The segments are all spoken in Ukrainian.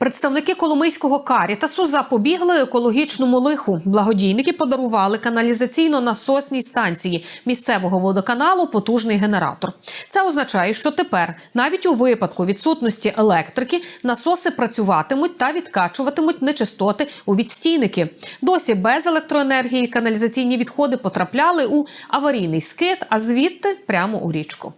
Представники Коломийського карітасу запобігли екологічному лиху. Благодійники подарували каналізаційно-насосній станції місцевого водоканалу потужний генератор. Це означає, що тепер, навіть у випадку відсутності електрики, насоси працюватимуть та відкачуватимуть нечистоти у відстійники. Досі без електроенергії каналізаційні відходи потрапляли у аварійний скит, а звідти прямо у річку.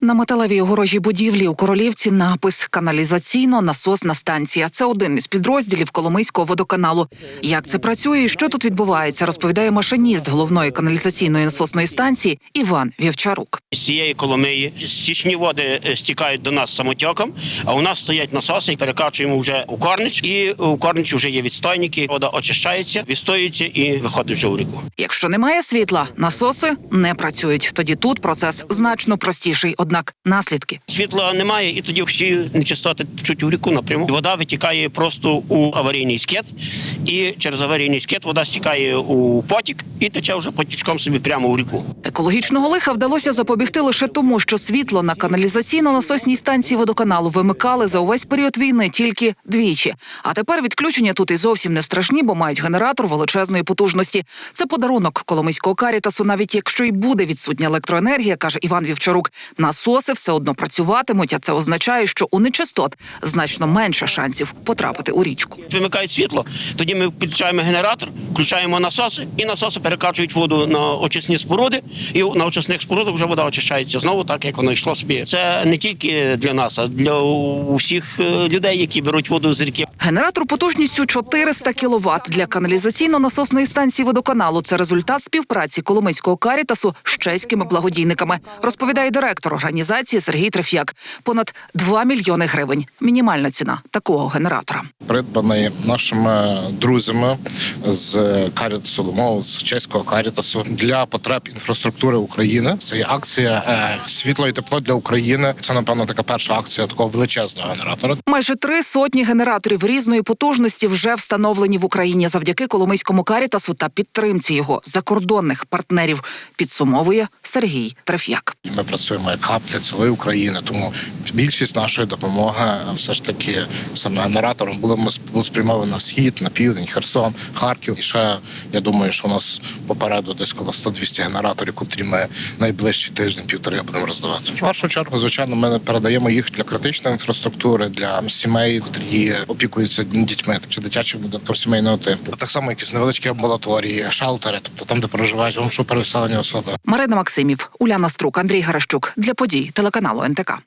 На металевій огорожі будівлі у королівці напис каналізаційно-насосна станція. Це один із підрозділів Коломийського водоканалу. Як це працює і що тут відбувається, розповідає машиніст головної каналізаційної насосної станції Іван Вівчарук. З цієї коломиї стічні води е, стікають до нас самотьоком, а у нас стоять насоси, і перекачуємо вже у корнич, і у корничі вже є відстойники. Вода очищається, відстоюється і виходить вже у ріку. Якщо немає світла, насоси не працюють. Тоді тут процес значно простіший. Однак наслідки Світла немає, і тоді всі нечистоти течуть у ріку напряму. Вода витікає просто у аварійний скет, і через аварійний скет вода стікає у потік і тече вже потічком собі прямо у ріку. екологічного лиха вдалося запобігти лише тому, що світло на каналізаційно-насосній станції водоканалу вимикали за увесь період війни тільки двічі. А тепер відключення тут і зовсім не страшні, бо мають генератор величезної потужності. Це подарунок Коломийського карітасу, навіть якщо й буде відсутня електроенергія, каже Іван Вівчарук. Насоси все одно працюватимуть, а це означає, що у нечистот значно менше шансів потрапити у річку. Вимикають світло, тоді ми підключаємо генератор, включаємо насоси, і насоси перекачують воду на очисні споруди, і на очисних спорудах вже вода очищається знову, так як воно йшло собі. Це не тільки для нас, а для усіх е, людей, які беруть воду з ріки. Генератор потужністю 400 кВт для каналізаційно-насосної станції водоканалу. Це результат співпраці Коломийського карітасу з чеськими благодійниками, розповідає директор організації Сергій Треф'як. Понад 2 мільйони гривень. Мінімальна ціна такого генератора. придбаний нашими друзями з Карітасу Ломову, з чеського Карітасу для потреб інфраструктури України. Це є акція е, світло і тепло для України. Це напевно така перша акція такого величезного генератора. Майже три сотні генераторів різної потужності вже встановлені в Україні завдяки Коломийському карітасу та підтримці його закордонних партнерів. Підсумовує Сергій Треф'як. Ми працюємо як хаб для цілої України, тому більшість нашої допомоги все ж таки саме генератором були спрямовані на схід, на південь, Херсон, Харків. І ще я думаю, що у нас попереду десь коло 100-200 генераторів, котрі ми найближчий тиждень півтори будемо роздавати. В першу чергу, звичайно, ми передаємо їх для критичної інфраструктури, для сімей, котрі опікуються дітьми чи дитячим будинком сімейного типу. Так само якісь невеличкі амбулаторії, шелтери, тобто там, де проживають вимушено переселені особи. Марина Максимів, Уляна Струк, Андрій Гаращук для подій телеканалу НТК.